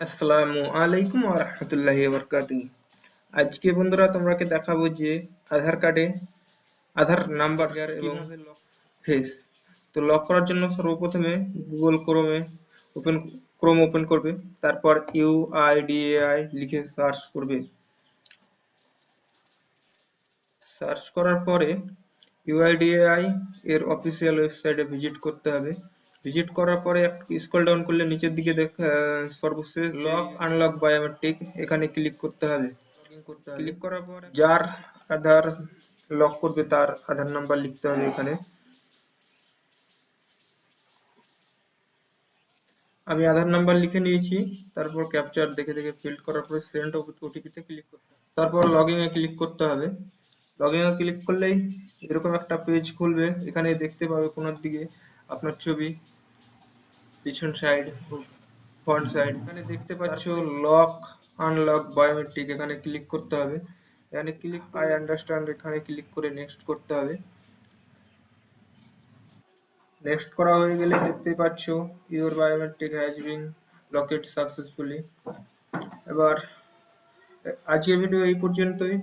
আসসালামু আলাইকুম ওয়া রাহমাতুল্লাহি ওয়া বারাকাতুহু। আজকে বন্ধুরা তোমাকে দেখাবো যে আধার কার্ডে আধার নাম্বার এবং ফেস তো লক করার জন্য সর্বপ্রথমে গুগল ক্রোমে ওপেন ক্রোম ওপেন করবে তারপর ইউআইডিএআই লিখে সার্চ করবে। সার্চ করার পরে ইউআইডিএআই এর অফিসিয়াল ওয়েবসাইটে ভিজিট করতে হবে। ভিজিট করার পরে স্ক্রল ডাউন করলে নিচের দিকে দেখা সর্বশেষ লক আনলক বায়োমেট্রিক এখানে ক্লিক করতে হবে। ক্লিক করার পরে যার আধার লক করবে তার আধার নাম্বার লিখতে হবে এখানে। আমি আধার নাম্বার লিখে নিয়েছি তারপর ক্যাপচার দেখে দেখে ফিল করার পরে সেন্ড ওটিপিতে ক্লিক করতে তারপর লগইন এ ক্লিক করতে হবে। লগইন এ ক্লিক করলেই এরকম একটা পেজ খুলবে এখানে দেখতে পাবে কোনার দিকে আপনার ছবি পিছন সাইড ফ্রন্ট সাইড এখানে দেখতে পাচ্ছ লক আনলক বায়োমেট্রিক এখানে ক্লিক করতে হবে। এখানে ক্লিক আই আন্ডারস্ট্যান্ড এখানে ক্লিক করে নেক্সট করতে হবে। নেক্সট করা হয়ে গেলে দেখতে পাচ্ছ your biometric has been locked successfully এবার আজকের ভিডিও এই পর্যন্তই।